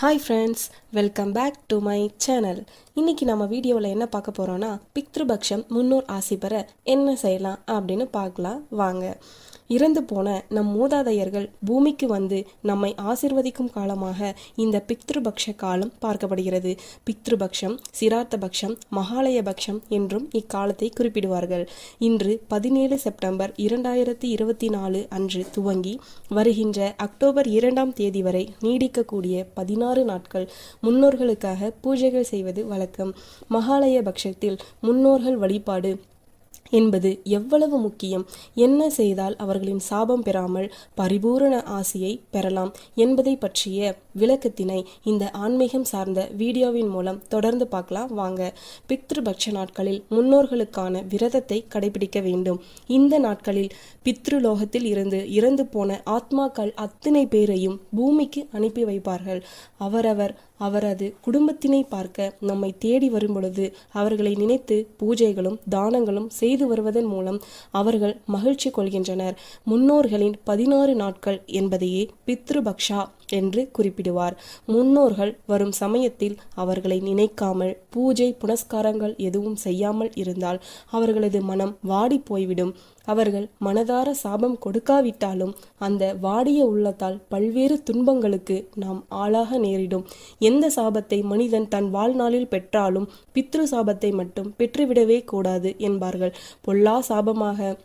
Hi friends welcome back to my channel இன்னைக்கு நம்ம வீடியோவில் என்ன பார்க்க போகிறோன்னா பித்ருபக்ஷம் முன்னோர் ஆசி பெற என்ன செய்யலாம் அப்படின்னு பார்க்கலாம். வாங்க. இறந்து போன நம் மூதாதையர்கள் பூமிக்கு வந்து நம்மை ஆசிர்வதிக்கும் காலமாக இந்த பித்ருபக்ஷ காலம் பார்க்கப்படுகிறது. பித்ருபக்ஷம் சிரார்த்தபக்ஷம் மகாலயபக்ஷம் என்றும் இக்காலத்தை குறிப்பிடுவார்கள். இன்று பதினேழு செப்டம்பர் இரண்டாயிரத்தி இருபத்தி நாலு அன்று துவங்கி வருகின்ற அக்டோபர் இரண்டாம் தேதி வரை நீடிக்கக்கூடிய பதினாறு நாட்கள் முன்னோர்களுக்காக பூஜைகள் செய்வது வழக்கம். மகாலய பட்சத்தில் முன்னோர்கள் வழிபாடு என்பது எவ்வளவு முக்கியம்? என்ன செய்தால் அவர்களின் சாபம் பெறாமல் பரிபூரண ஆசியை பெறலாம் என்பதை பற்றிய விளக்கத்தினை இந்த ஆன்மீகம் சார்ந்த வீடியோவின் மூலம் தொடர்ந்து பார்க்கலாம். வாங்க. பித்ருபக்ஷ நாட்களில் முன்னோர்களுக்கான விரதத்தை கடைபிடிக்க வேண்டும். இந்த நாட்களில் பித்ருலோகத்தில் இருந்து இறந்து போன ஆத்மாக்கள் அத்தனை பேரையும் பூமிக்கு அனுப்பி வைப்பார்கள். அவரவர் அவரது குடும்பத்தினை பார்க்க நம்மை தேடி வரும் பொழுது அவர்களை நினைத்து பூஜைகளும் தானங்களும் செய்து செய்து வருவதன் மூலம் அவர்கள் மகிழ்ச்சி கொள்கின்றனர். முன்னோர்களின் பதினாறு நாட்கள் என்பதையே பித்ருபக்ஷா என்று குறிப்பிடுவார். முன்னோர்கள் வரும் சமயத்தில் அவர்களை நினைக்காமல் பூஜை புனஸ்காரங்கள் எதுவும் செய்யாமல் இருந்தால் அவர்களது மனம் வாடி போய்விடும். அவர்கள் மனதார சாபம் கொடுக்காவிட்டாலும் அந்த வாடிய உள்ளத்தால் பல்வேறு துன்பங்களுக்கு நாம் ஆளாக நேரிடும். எந்த சாபத்தை மனிதன் தன் வாழ்நாளில் பெற்றாலும் பித்ரு சாபத்தை மட்டும் பெற்றுவிடவே கூடாது என்பார்கள். பொல்லா சாபமாக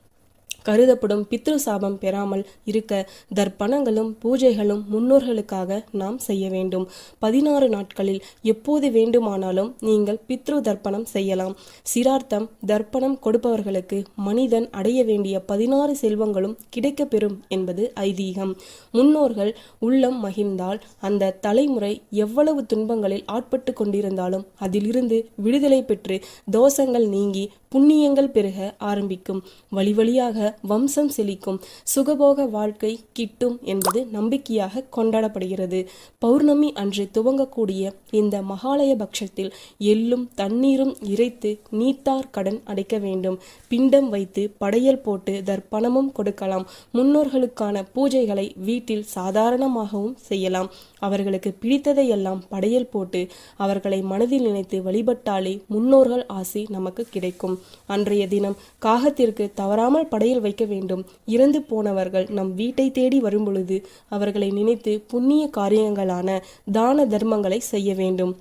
கருதப்படும் பித்ரு சாபம் பெறாமல் இருக்க தர்ப்பணங்களும் பூஜைகளும் முன்னோர்களுக்காக நாம் செய்ய வேண்டும். பதினாறு நாட்களில் எப்போது வேண்டுமானாலும் நீங்கள் பித்ரு தர்ப்பணம் செய்யலாம். சிரார்த்தம் தர்ப்பணம் கொடுப்பவர்களுக்கு மனிதன் அடைய வேண்டிய பதினாறு செல்வங்களும் கிடைக்கப்பெறும் என்பது ஐதீகம். முன்னோர்கள் உள்ளம் மகிழ்ந்தால் அந்த தலைமுறை எவ்வளவு துன்பங்களில் ஆட்பட்டு கொண்டிருந்தாலும் அதிலிருந்து விடுதலை பெற்று தோஷங்கள் நீங்கி புண்ணியங்கள் பெருக ஆரம்பிக்கும். வழி வழியாக வம்சம் செழிக்கும். சுகபோக வாழ்க்கை கிட்டும் என்பது நம்பிக்கையாக கொண்டாடப்படுகிறது. பௌர்ணமி அன்று துவங்கக்கூடிய இந்த மகாலய பட்சத்தில் எள்ளும் தண்ணீரும் இறைத்து நீத்தார் கடன் அடைக்க வேண்டும். பிண்டம் வைத்து படையல் போட்டு தர்ப்பணமும் கொடுக்கலாம். முன்னோர்களுக்கான பூஜைகளை வீட்டில் சாதாரணமாகவும் செய்யலாம். அவர்களுக்கு பிடித்ததையெல்லாம் படையல் போட்டு அவர்களை மனதில் நினைத்து வழிபட்டாலே முன்னோர்கள் ஆசி நமக்கு கிடைக்கும். அன்றைய தினம் காகத்திற்கு தவறாமல் படையில் வைக்க வேண்டும். இறந்து போனவர்கள் நம் வீட்டை தேடி வரும்பொழுது அவர்களை நினைத்து புண்ணிய காரியங்களான தான தர்மங்களை செய்ய வேண்டும்.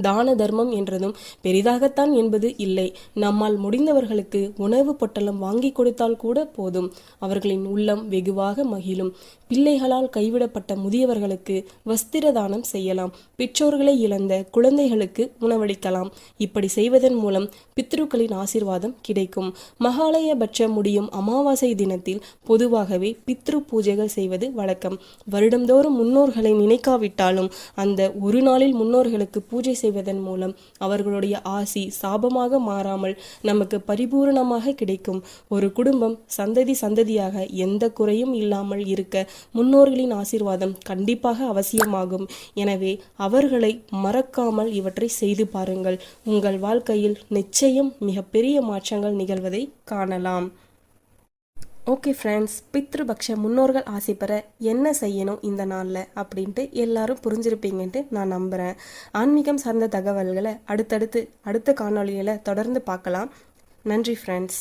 தான தர்மம் என்றதும் பெரிதாகத்தான் என்பது இல்லை. நம்மால் முடிந்தவர்களுக்கு உணவு பொட்டலம் வாங்கி கொடுத்தால் கூட போதும். அவர்களின் உள்ளம் வெகுவாக மகிழும். பிள்ளைகளால் கைவிடப்பட்ட முதியவர்களுக்கு வஸ்திர தானம் செய்யலாம். பெற்றோர்களை இழந்த குழந்தைகளுக்கு உணவளிக்கலாம். இப்படி செய்வதன் மூலம் பித்ருக்களின் ஆசிர்வாதம் கிடைக்கும். மகாலயபட்ச முடியும் அமாவாசை தினத்தில் பொதுவாகவே பித்ரு பூஜைகள் செய்வது வழக்கம். வருடந்தோறும் முன்னோர்களை நினைக்காவிட்டாலும் அந்த ஒரு நாளில் முன்னோர்களுக்கு பூஜை செய்வதன் மூலம் அவர்களுடைய ஆசி சாபமாக மாறாமல் நமக்கு பரிபூரணமாக கிடைக்கும். ஒரு குடும்பம் சந்ததி சந்ததியாக எந்த குறையும் இல்லாமல் இருக்க முன்னோர்களின் ஆசீர்வாதம் கண்டிப்பாக அவசியமாகும். எனவே அவர்களை மறக்காமல் இவற்றை செய்து பாருங்கள். உங்கள் வாழ்க்கையில் நிச்சயம் மிகப்பெரிய மாற்றங்கள் நிகழ்வதை காணலாம். ஓகே ஃப்ரெண்ட்ஸ் பித்ருபக்ஷ முன்னோர்கள் ஆசை பெற என்ன செய்யணும் இந்த நாளில்? அப்படின்ட்டு எல்லாரும் புரிஞ்சிருப்பீங்கன்ட்டு நான் நம்புகிறேன் ஆன்மீகம் சார்ந்த தகவல்களை அடுத்தடுத்து அடுத்த காணொலியில் தொடர்ந்து பார்க்கலாம். நன்றி ஃப்ரெண்ட்ஸ்